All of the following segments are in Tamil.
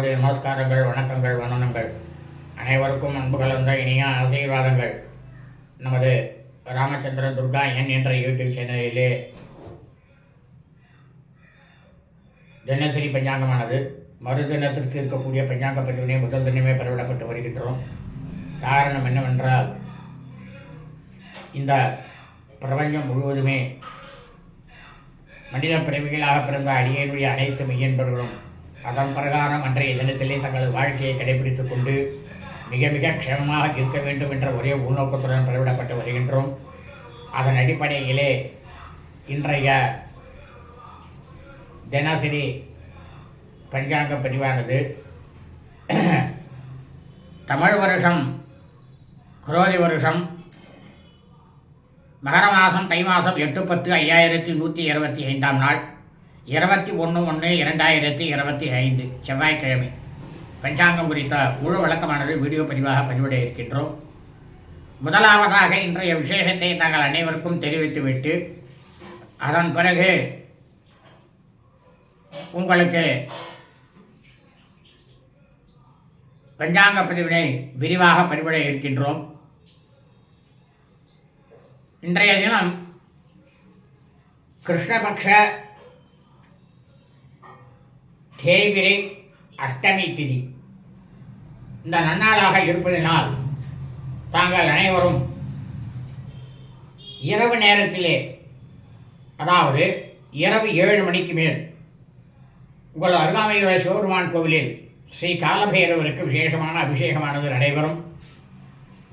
கோடி நமஸ்காரங்கள் வணக்கங்கள் வணனங்கள் அனைவருக்கும் அன்பு கலந்த இனிய ஆசீர்வாதங்கள். நமது ராமச்சந்திரன் துர்கா என் என்ற யூடியூப் சேனலிலே தினசரி பஞ்சாங்கமானது. மறுதினத்திற்கு இருக்கக்கூடிய பஞ்சாங்க பதிவினை முதல் தினமே பெறவிடப்பட்டு வருகின்றோம். காரணம் என்னவென்றால் இந்த பிரபஞ்சம் முழுவதுமே மனித பிறவிகளாக பிறந்த அடியனுடைய அனைத்து மெய்யன்பர்களும் அதன் பிரகாரம் அன்றைய தினத்திலே தங்களது வாழ்க்கையை கடைபிடித்துக் கொண்டு மிக மிக க்ஷமமாக இருக்க வேண்டும் என்ற ஒரே உள்நோக்கத்துடன் பெறவிடப்பட்டு வருகின்றோம். அதன் அடிப்படையிலே இன்றைய தினசரி பஞ்சாங்க பதிவானது. தமிழ் வருஷம் குரோதி வருஷம் மகர மாதம் தை மாதம் எட்டு பத்து ஐயாயிரத்தி நூற்றி இருபத்தி ஐந்தாம் நாள். இருபத்தி ஒன்று ஒன்று இரண்டாயிரத்தி இருபத்தி ஐந்து செவ்வாய்க்கிழமை. பஞ்சாங்கம் குறித்த முழு வழக்கமானது வீடியோ பதிவாக பதிவிட இருக்கின்றோம் முதலாவதாக இன்றைய விசேஷத்தை தாங்கள் அனைவருக்கும் தெரிவித்துவிட்டு அதன் பிறகு உங்களுக்கு பஞ்சாங்க பதிவினை விரிவாக பதிவிட இருக்கின்றோம் இன்றைய தினம் கிருஷ்ணபக்ஷ தேய்பிரை அஷ்டமி திதி. இந்த நன்னாளாக இருப்பதினால் தாங்கள் அனைவரும் இரவு நேரத்திலே அதாவது இரவு ஏழு மணிக்கு மேல் உங்கள் அருகாமையுள்ள சிவபெருமான் கோவிலில் ஸ்ரீ காலபைரவருக்கு விசேஷமான அபிஷேகமானது நடைபெறும்.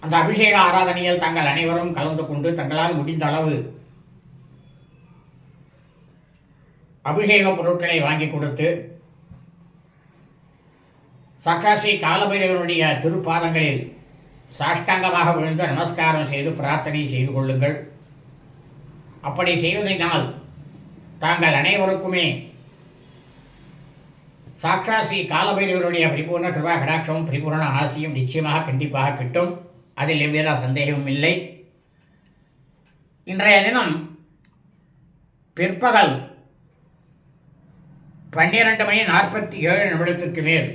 அந்த அபிஷேக ஆராதனையில் தங்கள் அனைவரும் கலந்து கொண்டு தங்களால் முடிந்த அளவு அபிஷேக பொருட்களை வாங்கி கொடுத்து சக்காசி காலபைரவனுடைய திருப்பாதங்களில் சாஷ்டாங்கமாக விழுந்து நமஸ்காரம் செய்து பிரார்த்தனை செய்து கொள்ளுங்கள். அப்படி செய்வதனால் தாங்கள் அனைவருக்குமே சாக்ஷா ஸ்ரீ காலபைரவருடைய பரிபூர்ண கிருபா கடாட்சமும் பரிபூர்ண ஆசியும் நிச்சயமாக கண்டிப்பாக கிட்டும். அதில் எவ்வித சந்தேகமும் இல்லை. இன்றைய தினம் பிற்பகல் பன்னிரண்டு மணி நாற்பத்தி ஏழு நிமிடத்திற்கு மேல்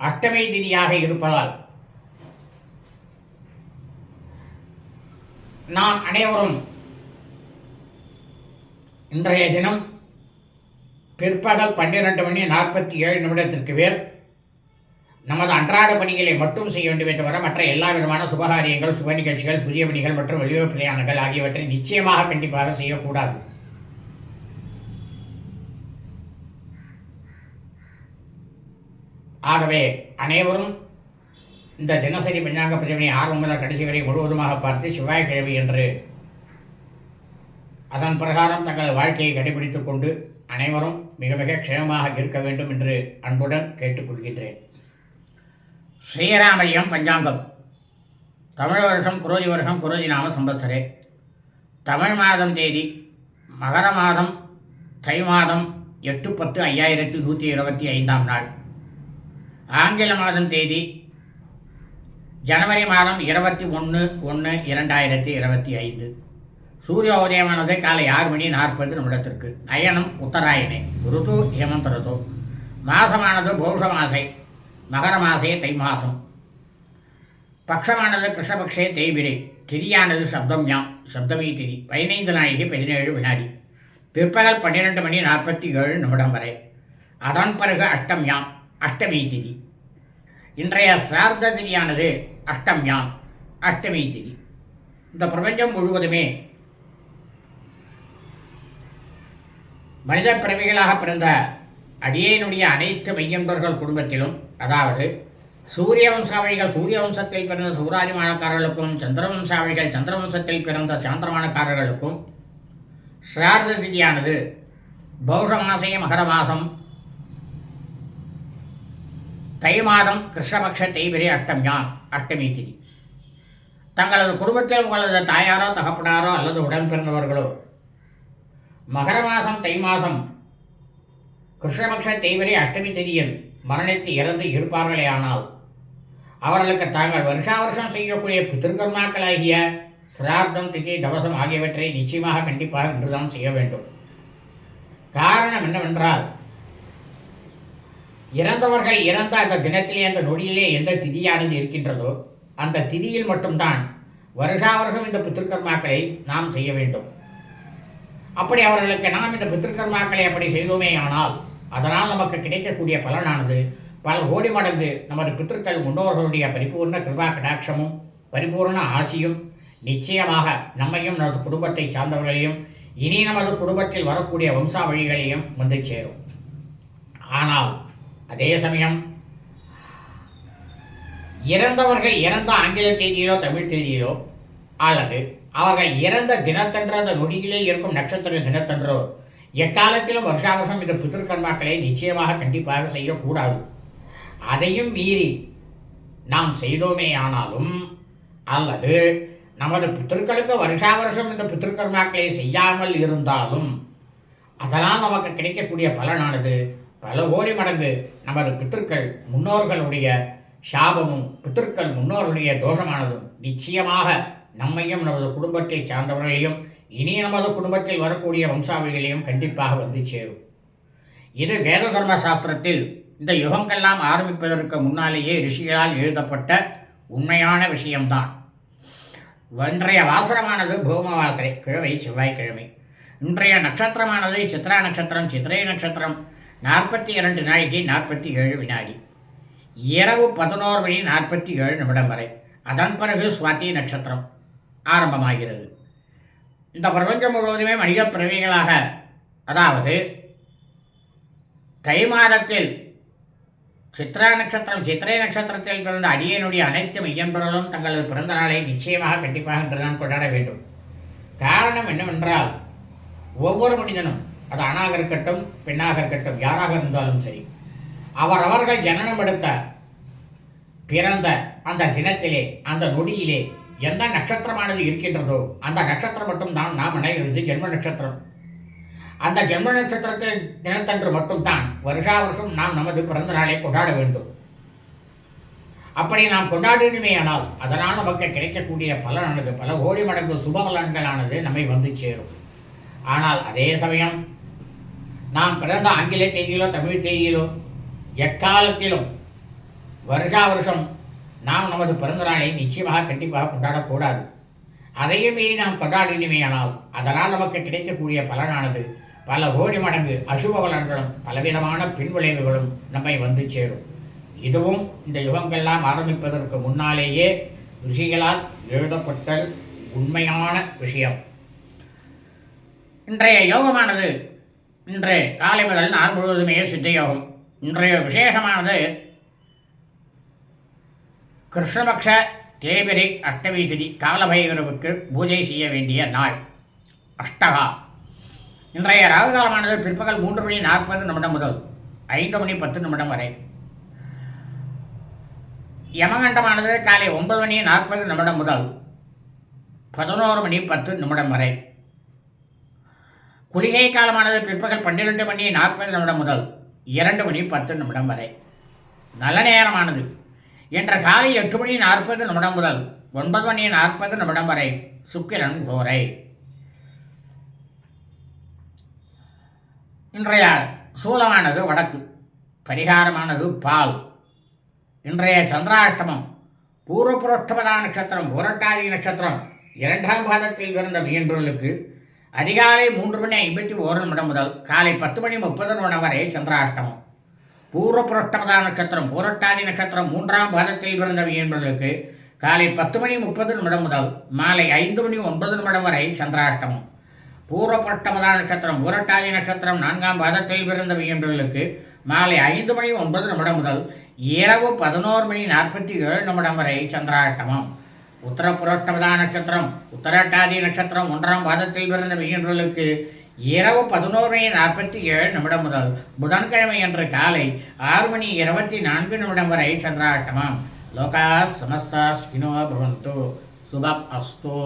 அஷ்டமி திதியாக இருப்பதால் நாம் அனைவரும் இன்றைய தினம் பிற்பகல் பன்னிரண்டு மணி நாற்பத்தி ஏழு நிமிடத்திற்கு மேல் நமது அன்றாட பணிகளை மட்டும் செய்ய வேண்டுமே தவிர மற்ற எல்லா விதமான சுபகாரியங்கள் சுப நிகழ்ச்சிகள் புதிய பணிகள் மற்றும் வெளியூர் பிரயாணங்கள் ஆகியவற்றை நிச்சயமாக கண்டிப்பாக செய்யக்கூடாது. ஆகவே அனைவரும் இந்த தினசரி பஞ்சாங்க பதிவினை ஆரம்பம் முதல் கடைசி வரை முழுவதுமாக பார்த்து செவ்வாய்க்கிழமை என்று அதன் பிரகாரம் தங்கள் வாழ்க்கையை கடைபிடித்துக் கொண்டு அனைவரும் மிக மிக க்ஷேமமாக இருக்க வேண்டும் என்று அன்புடன் கேட்டுக்கொள்கின்றேன். ஸ்ரீராமயம் பஞ்சாங்கம். தமிழ் வருஷம் குரோதி வருஷம் குரோதி நாம சம்பத்சரே. தமிழ் மாதம் தேதி மகர மாதம் தை மாதம் எட்டு பத்து ஐயாயிரத்து நூற்றி இருபத்தி ஐந்தாம் நாள். ஆங்கில மாதம் தேதி ஜனவரி மாதம் இருபத்தி ஒன்று ஒன்று இரண்டாயிரத்தி இருபத்தி ஐந்து. சூரிய உதயமானது காலை ஆறு மணி நாற்பது நிமிடத்திற்கு. அயனம் உத்தராயணே. ருது ஹேமந்த ருது. மாசமானது பௌஷ மாசை மகர மாசே தை மாசம். பக்ஷமானது கிருஷ்ணபக்ஷே தேய்பிரை. திரியானது சப்தம் யாம் சப்தமி திரி பதினைந்து நாழிகை பதினேழு வினாடி. பிற்பகல் பன்னிரெண்டு மணி நாற்பத்தி ஏழு நிமிடம் வரை. அதன் பிறகு அஷ்டம் யாம் அஷ்டமி திதி. இன்றைய சிரார்த்த திதியானது அஷ்டம்யான் அஷ்டமி திதி. இந்த பிரபஞ்சம் முழுவதுமே மனித பிறவிகளாக பிறந்த அடியேனுடைய அனைத்து மையம்பர்கள் குடும்பத்திலும் அதாவது சூரிய வம்சாவழிகள் சூரிய வம்சத்தில் பிறந்த சூராதிமானக்காரர்களுக்கும் சந்திர வம்சாவழிகள் சந்திர வம்சத்தில் பிறந்த சாந்திரமானக்காரர்களுக்கும் சிரார்த்த திதியானது பௌஷ மாசே மகர மாதம் தை மாதம் கிருஷ்ணபக்ஷ தேய்பிரி அஷ்டமியாம் அஷ்டமி திதி தங்களது குடும்பத்தில் உங்களது தாயாரோ தகப்பனாரோ அல்லது உடன் பிறந்தவர்களோ மகர மாதம் தை மாதம் கிருஷ்ணபக்ஷ தேய்பிரி அஷ்டமி திதியில் மரணித்து இறந்து இருப்பார்களே ஆனால் அவர்களுக்கு தாங்கள் வருஷா வருஷம் செய்யக்கூடிய பித்திருக்கர்மாக்களாகிய சிரார்த்தம் திதி தவசம் ஆகியவற்றை நிச்சயமாக கண்டிப்பாக இன்றுதான் செய்ய வேண்டும். காரணம் என்னவென்றால் இறந்தவர்கள் இறந்த அந்த தினத்திலே அந்த நொடியிலே எந்த திதியானது இருக்கின்றதோ அந்த திதியில் மட்டும்தான் வருஷா வருஷம் இந்த பித்திருக்கர்மாக்களை நாம் செய்ய வேண்டும். அப்படி அவர்களுக்கு நாம் இந்த பித்திருக்கர்மாக்களை அப்படி செய்தோமே ஆனால் அதனால் நமக்கு கிடைக்கக்கூடிய பலனானது பல கோடி மடங்கு நமது பித்திருக்கள் முன்னோர்களுடைய பரிபூர்ண கிருபா கடாட்சமும் பரிபூர்ண ஆசியும் நிச்சயமாக நம்மையும் நமது குடும்பத்தை சார்ந்தவர்களையும் இனி நமது குடும்பத்தில் வரக்கூடிய வம்சாவழிகளையும் வந்து சேரும். ஆனால் அதே சமயம் இறந்தவர்கள் இறந்த ஆங்கில தேதியிலோ தமிழ் தேதியிலோ அல்லது அவர்கள் இறந்த தினத்தன்று அந்த நொடியிலே இருக்கும் நட்சத்திர தினத்தன்றோ எக்காலத்திலும் வருஷாவருஷம் இந்த பித்திருக்கர்மாக்களை நிச்சயமாக கண்டிப்பாக செய்யக்கூடாது. அதையும் மீறி நாம் செய்தோமே ஆனாலும் அல்லது நமது பித்திருக்களுக்கு வருஷாவருஷம் இந்த பித்திருக்கர்மாக்களை செய்யாமல் இருந்தாலும் அதனால் நமக்கு கிடைக்கக்கூடிய பலனானது பல கோடி மடங்கு நமது பித்திருக்கள் முன்னோர்களுடைய சாபமும் பித்திருக்கள் முன்னோர்களுடைய தோஷமானதும் நிச்சயமாக நம்மையும் நமது குடும்பத்தை சார்ந்தவர்களையும் இனி நமது குடும்பத்தில் வரக்கூடிய வம்சாவளிகளையும் கண்டிப்பாக வந்து சேரும். இது வேத தர்ம சாஸ்திரத்தில் இந்த யுகங்கள்லாம் ஆரம்பிப்பதற்கு முன்னாலேயே ரிஷிகளால் எழுதப்பட்ட உண்மையான விஷயம்தான். இன்றைய வாசனமானது பூமவாசரை கிழமை செவ்வாய்க்கிழமை. இன்றைய நட்சத்திரமானது சித்ரா நட்சத்திரம் சித்திரை நட்சத்திரம் நாற்பத்தி இரண்டு நாழிகை நாற்பத்தி ஏழு வினாடி. இரவு பதினோரு மணி நாற்பத்தி ஏழு நிமிடம் வரை. அதன் பிறகு சுவாதி நட்சத்திரம் ஆரம்பமாகிறது. இந்த பிரபஞ்சம் முழுவதுமே மனித பிறவிகளாக அதாவது தை மாதத்தில் சித்ரா நட்சத்திரம் சித்திரை நட்சத்திரத்தில் பிறந்த அடியனுடைய அனைத்து மையம்பர்களும் தங்களது பிறந்த நாளை நிச்சயமாக கண்டிப்பாக இன்றுதான் கொண்டாட வேண்டும். காரணம் என்னவென்றால் ஒவ்வொரு மனிதனும் அது ஆணாக இருக்கட்டும் பெண்ணாக இருக்கட்டும் யாராக இருந்தாலும் சரி அவர் அவர்கள் ஜனனம் எடுத்த பிறந்த அந்த தினத்திலே அந்த நொடியிலே எந்த நட்சத்திரமானது இருக்கின்றதோ அந்த நட்சத்திரம் மட்டும் தான் நாம் அடைகிறது ஜென்ம நட்சத்திரம். அந்த ஜென்ம நட்சத்திரத்தில் தினத்தன்று மட்டும்தான் வருஷா வருஷம் நாம் நமது பிறந்த நாளை கொண்டாட வேண்டும். அப்படி நாம் கொண்டாடினுமே ஆனால் அதனால் நமக்கு கிடைக்கக்கூடிய பலனானது பல கோடி மடங்கு சுப பலன்களானது நம்மை வந்து சேரும். ஆனால் அதே சமயம் நாம் பிறந்த ஆங்கில தேதியிலோ தமிழ் தேதியிலோ எக்காலத்திலும் வருஷா வருஷம் நாம் நமது பிறந்த நாளை நிச்சயமாக கண்டிப்பாக கொண்டாடக்கூடாது. அதையும் மீறி நாம் கொண்டாடினுமேயானால் அதனால் நமக்கு கிடைக்கக்கூடிய பலனானது பல கோடி மடங்கு அசுப பலன்களும் பலவிதமான பின்விளைவுகளும் நம்மை வந்து சேரும். இதுவும் இந்த யுகங்கள்லாம் ஆரம்பிப்பதற்கு முன்னாலேயே ரிஷிகளால் எழுதப்பட்ட உண்மையான விஷயம். இன்றைய யோகமானது இன்று காலை முதல் நாள் முழுவதுமே சித்த இன்றைய விசேஷமானது கிருஷ்ணபக்ஷ தேபிரை அஷ்டமி திதி காலபைரவுக்கு பூஜை செய்ய வேண்டிய நாள். அஷ்டகா. இன்றைய ராகுகாலமானது பிற்பகல் மூன்று மணி நாற்பது நிமிடம் முதல் ஐந்து மணி பத்து நிமிடம் வரை. யமகண்டமானது காலை ஒன்பது மணி நாற்பது நிமிடம் முதல் பதினோரு மணி பத்து நிமிடம் வரை. குளிகை காலமானது பிற்பகல் பன்னிரெண்டு மணி நாற்பது நிமிடம் முதல் இரண்டு மணி பத்து நிமிடம் வரை. நல்ல நேரமானது. என்ற காலை எட்டு மணி நாற்பது நிமிடம் முதல் ஒன்பது மணி நாற்பது நிமிடம் வரை சுக்கிரன் கோரை. இன்றைய சூலமானது வடக்கு பரிகாரமானது பால். இன்றைய சந்திராஷ்டமம் பூர்வபுரோஷ்டபதா நட்சத்திரம் புரட்டாதி நட்சத்திரம் இரண்டாம் பாதத்தில் பிறந்த மீன்பொருளுக்கு அதிகாலை மூன்று மணி ஐம்பத்தி ஓரு நிமிடம் முதல் காலை பத்து மணி முப்பது நிமிடம் வரை சந்திராஷ்டமம். பூர்வ புரஷ்டமதா நட்சத்திரம் பூரட்டாதி நட்சத்திரம் மூன்றாம் பாதத்தில் பிறந்த என்பவர்களுக்கு காலை பத்து மணி முப்பது நிமிடம் முதல் மாலை ஐந்து மணி ஒன்பது நிமிடம் வரை சந்திராஷ்டமம். பூர்வ புரட்டமதா நட்சத்திரம் பூரட்டாதி நட்சத்திரம் நான்காம் பாதத்தில் பிறந்த என்பவர்களுக்கு மாலை ஐந்து மணி ஒன்பது நிமிடம் முதல் இரவு பதினோரு மணி நாற்பத்தி ஏழு நிமிடம் வரை சந்திராஷ்டமம். உத்தர புரோட்டமதா நட்சத்திரம் உத்தரட்டாதி நட்சத்திரம் ஒன்றாம் பாதத்தில் பிறந்த மிகின்றவர்களுக்கு இரவு பதினோரு மணி நாற்பத்தி ஏழு நிமிடம் முதல் புதன்கிழமை அன்று காலை ஆறு மணி இருபத்தி நான்கு நிமிடம் வரை சந்திராஷ்டமம். லோகா சமஸ்தா ஸ்கினோ பவந்து. சுபம் அஸ்தோ.